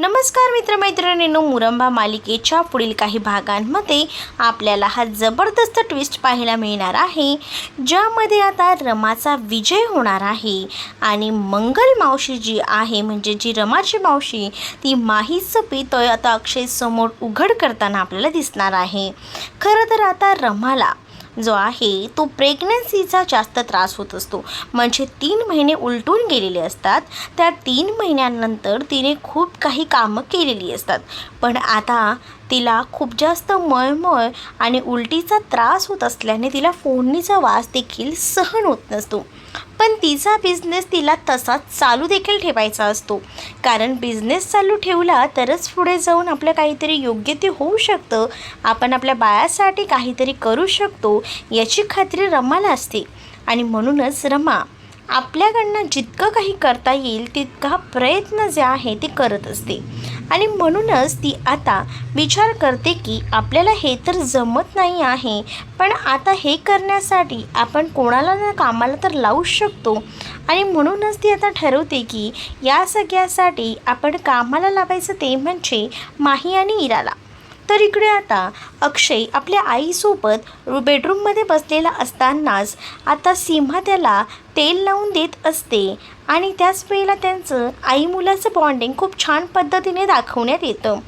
नमस्कार मित्रमैत्रिणींनो मुरंबा मालिकेच्या पुढील काही भागांमध्ये आपल्याला हा जबरदस्त ट्विस्ट पाहायला मिळणार आहे ज्यामध्ये आता रमाचा विजय होणार आहे. आणि मंगल मावशी जी आहे म्हणजे जी रमाची मावशी ती माहीचं पितोय आता अक्षय समोर उघड करताना आपल्याला दिसणार आहे. खरं तर आता रमाला जो आहे तो प्रेग्नन्सीचा जास्त त्रास होत असतो. म्हणजे तीन महिने उलटून गेलेले असतात. त्या तीन महिन्यांनंतर तिने खूप काही कामं केलेली असतात. पण आता तिला खूप जास्त मळमळ आणि उलटीचा त्रास होत असल्याने तिला फोडणीचा वास देखील सहन होत नसतो. पण तिचा बिझनेस तिला तसाच चालू देखील ठेवायचा असतो. कारण बिझनेस चालू ठेवला तरच पुढे जाऊन आपलं काहीतरी योग्य ते होऊ शकतं. आपण आपल्या बाळासाठी काहीतरी करू शकतो याची खात्री रमाला असते. आणि म्हणूनच रमा आपल्याकडनं जितकं काही करता येईल तितका प्रयत्न जे आहे ते करत असते. आणि म्हणूनच ती आता विचार करते की आपल्याला हे तर जमत नाही आहे पण आता हे करण्यासाठी आपण कोणाला ना कामाला तर लावू शकतो. आणि म्हणूनच ती आता ठरवते की या सगळ्यासाठी आपण कामाला लावायचं ते म्हणजे माही आणि इराला. तर इकडे आता अक्षय आपल्या आईसोबत बेडरूममध्ये बसलेला असतानाच आता सीमा त्याला तेल लावून देत असते. आणि त्याच वेळेला त्यांचं आई मुलाचं बॉन्डिंग खूप छान पद्धतीने दाखवण्यात येतं.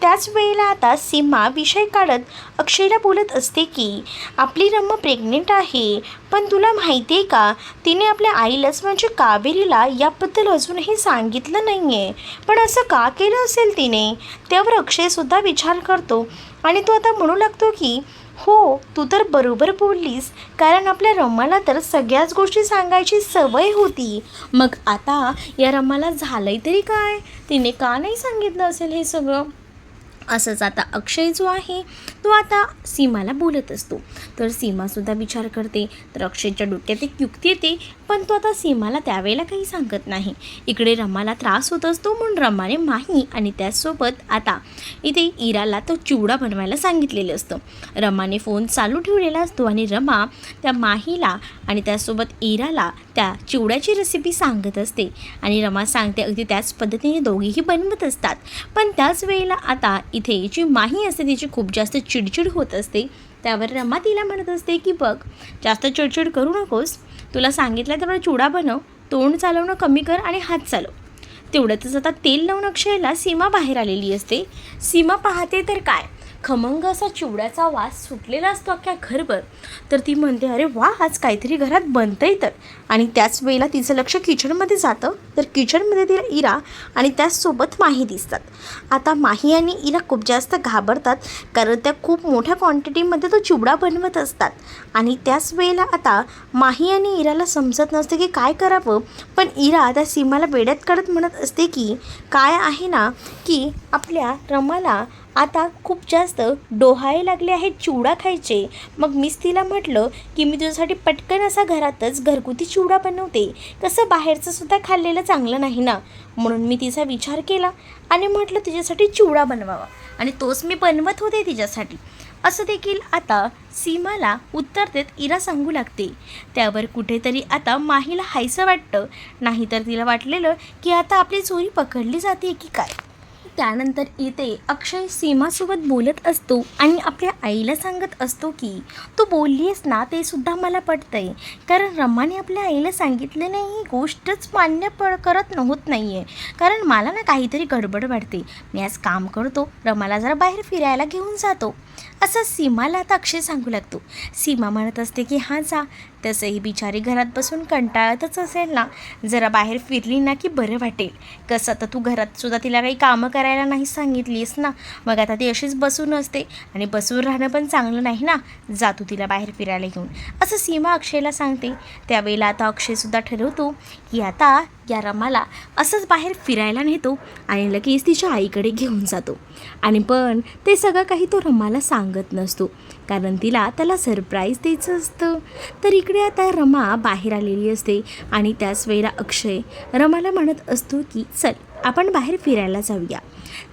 त्याच वेळेला आता सीमा विषय काढत अक्षयला बोलत असते की आपली रम्मा प्रेग्नेंट आहे पण तुला माहिती आहे का तिने आपल्या आईलाच म्हणजे कावेरीला याबद्दल अजूनही सांगितलं नाही आहे पण असं का केलं असेल तिने? त्यावर अक्षयसुद्धा विचार करतो आणि तो आता म्हणू लागतो की हो तू तर बरोबर बोललीस. कारण आपल्या रम्माला तर सगळ्याच गोष्टी सांगायची सवय होती. मग आता या रमाला झालंय तरी काय? तिने का नाही सांगितलं असेल हे सगळं? असंच आता अक्षय जो आहे तो आता सीमाला बोलत असतो. तर सीमासुद्धा विचार करते. तर अक्षयच्या डोक्यात एक युक्ती येते पण तो आता सीमाला त्यावेळेला काही सांगत नाही. इकडे रमाला त्रास होत असतो म्हणून रमाने माही आणि त्याचसोबत आता इथे इराला तो चिवडा बनवायला सांगितलेलं असतं. रमाने फोन चालू ठेवलेला असतो आणि रमा त्या माहीला आणि त्यासोबत इराला त्या चिवड्याची रेसिपी सांगत असते. आणि रमा सांगते अगदी त्याच पद्धतीने दोघेही बनवत असतात. पण त्याच वेळेला आता इथे जी माही असते तिची खूप जास्त चिडचिड होत असते. त्यावर रमा तिला म्हणत असते की बघ जास्त चिडचिड करू नकोस. तुला सांगितलं तेवढा चुडा बनव. तोंड चालवणं कमी कर आणि हात चालव. तेवढ्यातच आता तेल लावून अक्षयला सीमा बाहेर आलेली असते. सीमा पाहते तर काय? खमंग असा चिवड्याचा वास सुटलेला असतो अख्ख्या घरभर. तर ती म्हणते अरे वा आज काहीतरी घरात बनतंय तर. आणि त्याच वेळेला तिचं लक्ष किचनमध्ये जातं. तर किचनमध्ये तिला इरा आणि त्याचसोबत माही दिसतात. आता माही आणि इरा खूप जास्त घाबरतात कारण त्या खूप मोठ्या क्वांटिटीमध्ये तो चिवडा बनवत असतात. आणि त्याच वेळेला आता माही आणि इराला समजत नसते की काय करावं पण इरा त्या सीमाला बेड्यात काढत म्हणत असते की काय आहे ना की आपल्या रमाला आता खूप जास्त डोहाळे लागले आहेत चिवडा खायचे. मग मीच तिला म्हटलं की मी तुझ्यासाठी पटकन असा घरातच घरगुती चिवडा बनवते. कसं बाहेरचं सुद्धा खाल्लेलं चांगलं नाही ना? म्हणून मी तिचा विचार केला आणि म्हटलं तिच्यासाठी चिवडा बनवावा आणि तोच मी बनवत होते तिच्यासाठी. असं देखील आता सीमाला उत्तर देत इरा सांगू लागते. त्यावर कुठेतरी आता माहीला हायसं वाटतं. नाहीतर तिला वाटलेलं की आता आपली चोरी पकडली जाते की काय? त्यानंतर इथे अक्षय सीमासोबत बोलत असतो आणि आपल्या आईला सांगत असतो की तू बोलली आहेस ना ते सुद्धा मला पटतंय. कारण रमाने आपल्या आईला सांगितले नाही ही गोष्टच मान्य प करत होत नाही आहे कारण मला ना काहीतरी गडबड वाटते. मी आज काम करतो रमाला जरा बाहेर फिरायला घेऊन जातो. असं सीमाला आता अक्षय सांगू लागतो. सीमा म्हणत असते की हां जा तसंही बिचारी घरात बसून कंटाळतच असेल ना. जरा बाहेर फिरली ना की बरं वाटेल. कसं आता तू घरात सुद्धा तिला काही कामं करायला नाही सांगितलीस ना? मग आता ती अशीच बसून असते आणि बसून राहणं पण चांगलं नाही ना? जा तू तिला बाहेर फिरायला घेऊन. असं सीमा अक्षयला सांगते. त्यावेळेला आता अक्षयसुद्धा ठरवतो की आता या रमाला असंच बाहेर फिरायला नेतो आणि लगेच तिच्या आईकडे घेऊन जातो. आणि पण ते सगळं काही तो रमाला सांगत नसतो. कारण तिला त्याला सरप्राईज द्यायचं असतं. तरी इकडे आता रमा बाहेर आलेली असते आणि त्याच वेळेला अक्षय रमाला म्हणत असतो की चल आपण बाहेर फिरायला जाऊया.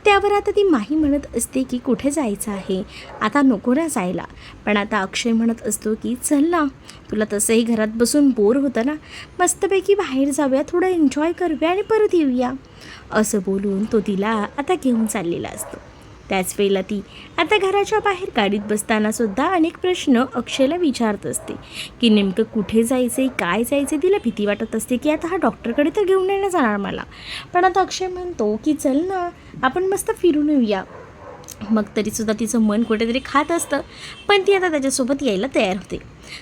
त्यावर आता ती माही म्हणत असते की कुठे जायचं आहे? आता नको ना जायला. पण आता अक्षय म्हणत असतो की चल ना तुला तसंही घरात बसून बोर होतं ना. मस्तपैकी बाहेर जाऊया थोडं एन्जॉय करूया आणि परत येऊया. असं बोलून तो तिला आता घेऊन चाललेला असतो. त्याच वेळेला ती आता घराच्या बाहेर गाडीत बसताना सुद्धा अनेक प्रश्न अक्षयला विचारत असते की नेमकं कुठे जायचे काय जायचे तिला भीती वाटत असते की आता हा डॉक्टरकडे तर घेऊन येणं जाणार मला. पण आता अक्षय म्हणतो की चल ना आपण मस्त फिरून येऊया. मग तरीसुद्धा तिचं मन कुठेतरी खात असतं पण ती आता त्याच्यासोबत यायला तयार होते.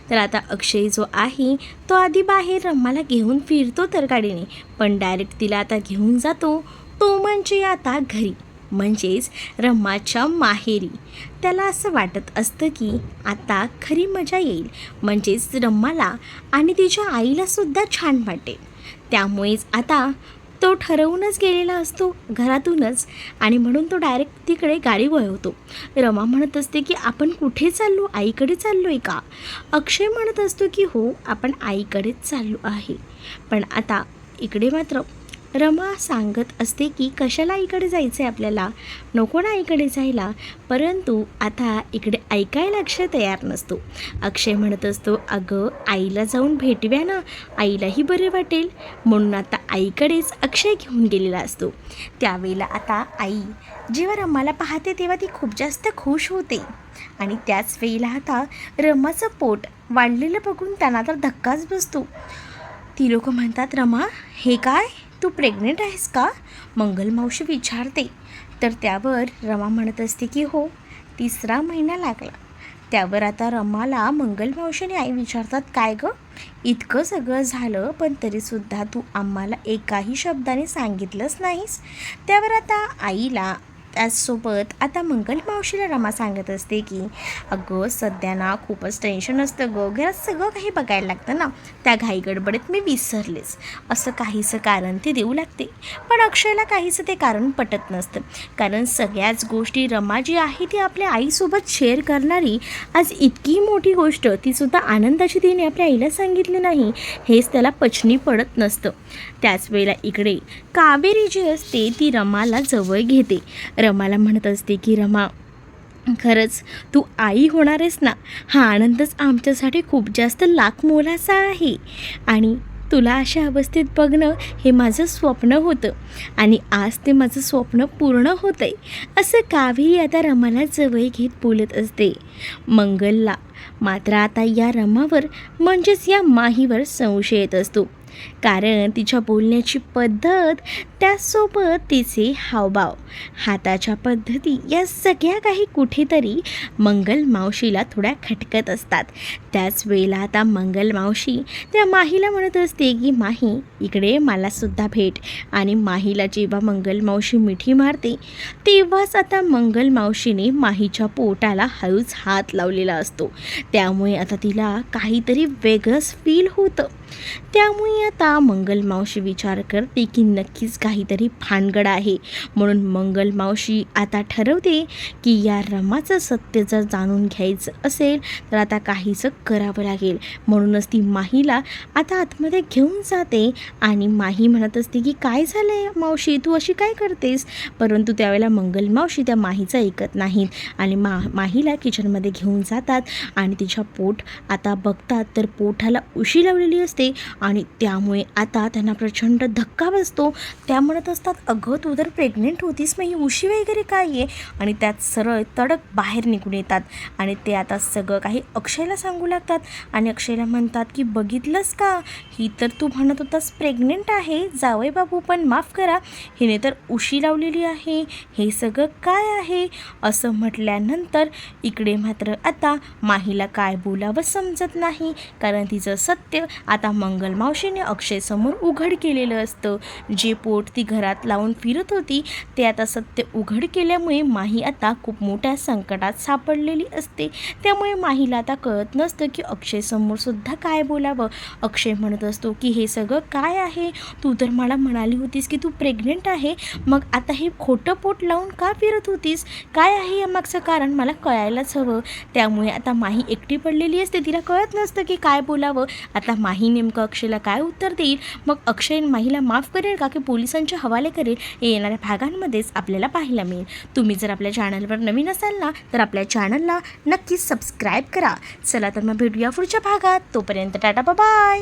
तर आता अक्षय जो आहे तो आधी बाहेर रम्माला घेऊन फिरतो तर गाडीने पण डायरेक्ट तिला आता घेऊन जातो तो म्हणजे आता घरी. म्हणजेच रम्माच्या माहेरी. त्याला असं वाटत असतं की आता खरी मजा येईल. म्हणजेच रम्माला आणि तिच्या आईलासुद्धा छान वाटेल. त्यामुळेच आता तो ठरवूनच गेलेला असतो घरातूनच. आणि म्हणून तो डायरेक्ट तिकडे गाडी वळवतो. रमा म्हणत असते की आपण कुठे चाललो? आईकडे चाललो आहे का? अक्षय म्हणत असतो की हो आपण आईकडेच चाललो आहे. पण आता इकडे मात्र रमा सांगत असते की कशाला इकडे जायचं आहे आपल्याला? नको ना इकडे जायला. परंतु आता इकडे ऐकायला अक्षय तयार नसतो. अक्षय म्हणत असतो अगं आईला जाऊन भेटव्या ना. आईलाही बरे वाटेल. म्हणून आता आईकडेच अक्षय घेऊन गेलेला असतो. त्यावेळेला आता आई जेव्हा रमाला पाहते तेव्हा ती खूप जास्त खुश होते. आणि त्याच वेळेला आता रमाचं पोट वाढलेलं बघून त्यांना तर धक्काच बसतो. ती लोक म्हणतात रमा हे काय? तू प्रेग्नेंट आहेस का? मंगल मावशी विचारते. तर त्यावर रमा म्हणत असते की हो तिसरा महिना लागला. त्यावर आता रमाला मंगल मावशीने आई विचारतात काय गं? इतकं सगळं झालं पण तरीसुद्धा तू आम्हाला एकाही शब्दाने सांगितलंच नाहीस. त्यावर आता आईला त्याचसोबत आता मंगल मावशीला रमा सांगत असते की अगं सध्या ना खूपच टेन्शन असतं गं. घरात सगळं काही बघायला लागतं ना. त्या घाई गडबडीत मी विसरलेच असं काहीसं कारण ते देऊ लागते. पण अक्षयला काहीसं ते कारण पटत नसतं. कारण सगळ्याच गोष्टी रमा जी आहे ती आपल्या आईसोबत शेअर करणारी. आज इतकी मोठी गोष्ट तीसुद्धा आनंदाची तिने आपल्या आईला सांगितली नाही. हेच त्याला पचनी पडत नसतं. त्याच वेळेला इकडे कावेरी जी असते ती रमाला जवळ घेते. रमाला म्हणत असते की रमा खरंच तू आई होणार आहेस ना? हा आनंदच आमच्यासाठी खूप जास्त लाख मोलाचा आहे. आणि तुला अशा अवस्थेत बघणं हे माझं स्वप्न होतं. आणि आज ते माझं स्वप्न पूर्ण होतं आहे असं कावेरी आता रमाला जवळ घेत बोलत असते. मंगलला मात्र आता या रमावर म्हणजेच या माहीवर संशय येत असतो. कारण तिच्या बोलण्याची पद्धत त्यासोबत तिचे हावभाव हाताच्या पद्धती या सगळ्या काही कुठेतरी मंगल मावशीला थोड्या खटकत असतात. त्याच वेळेला आता मंगल मावशी त्या माहीला म्हणत असते की माही इकडे मलासुद्धा भेट. आणि माहीला जेव्हा मंगल मावशी मिठी मारते तेव्हाच आता मंगल मावशीने माहीच्या पोटाला हळूच हात लावलेला असतो. त्यामुळे आता तिला काहीतरी वेगळंच फील होतं. त्यामुळे आता मंगल मावशी विचार करते की नक्कीच काहीतरी भानगड आहे. म्हणून मंगल मावशी आता ठरवते की या रमाचं सत्य जर जाणून घ्यायचं असेल तर आता काहीचं करावं लागेल. म्हणूनच ती माहीला आता आतमध्ये घेऊन जाते आणि माही म्हणत असते की काय झालं आहे मावशी? तू अशी काय करतेस? परंतु त्यावेळेला मंगल मावशी त्या माहीचं ऐकत नाहीत आणि मा माहीला किचनमध्ये घेऊन जातात आणि तिच्या पोट आता बघतात तर पोटाला उशी लावलेली असते आणि त्यामुळे आता त्यांना प्रचंड धक्का बसतो. त्या म्हणत असतात अगं तू जर प्रेग्नेंट होतीस मग ही उशी वगैरे काय आहे? आणि त्यात सरळ तडक बाहेर निघून येतात आणि ते आता सगळं काही अक्षयला सांगू लागतात आणि अक्षयला म्हणतात की बघितलंस का? ही तर तू म्हणत होतास प्रेग्नेंट आहे. जावई बाबू पण माफ करा. हिने तर उशी लावलेली आहे. हे सगळं काय आहे? असं म्हटल्यानंतर इकडे मात्र आता माहीला काय बोलावं समजत नाही. कारण तिचं सत्य आता मंगल मावशीने अक्षयसमोर उघड केलेलं असतं. जे पोट ती घरात लावून फिरत होती ते आता सत्य उघड केल्यामुळे माही आता खूप मोठ्या संकटात सापडलेली असते. त्यामुळे माहीला आता कळत नसतं की अक्षयसमोर सुद्धा काय बोलावं. अक्षय म्हणत असतो की हे सगळं काय आहे? तू तर मला म्हणाली होतीस की तू प्रेग्नेंट आहे. मग आता हे खोटं पोट लावून का फिरत होतीस? काय आहे या मागचं कारण? मला कळायलाच हवं. त्यामुळे आता माही एकटी पडलेली असते तिला कळत नसतं की काय बोलावं. आता माही नेमकं अक्षयला काय उत्तर देईल? मग अक्षय माहीला माफ करेल का की पोलिसांच्या हवाले करेल? हे येणाऱ्या भागांमध्येच आपल्याला पाहायला मिळेल. तुम्ही जर आपल्या चॅनलवर नवीन असाल ना तर आपल्या चॅनलला नक्कीच सबस्क्राईब करा. चला तर मग भेटूया पुढच्या भागात. तोपर्यंत टाटा बाय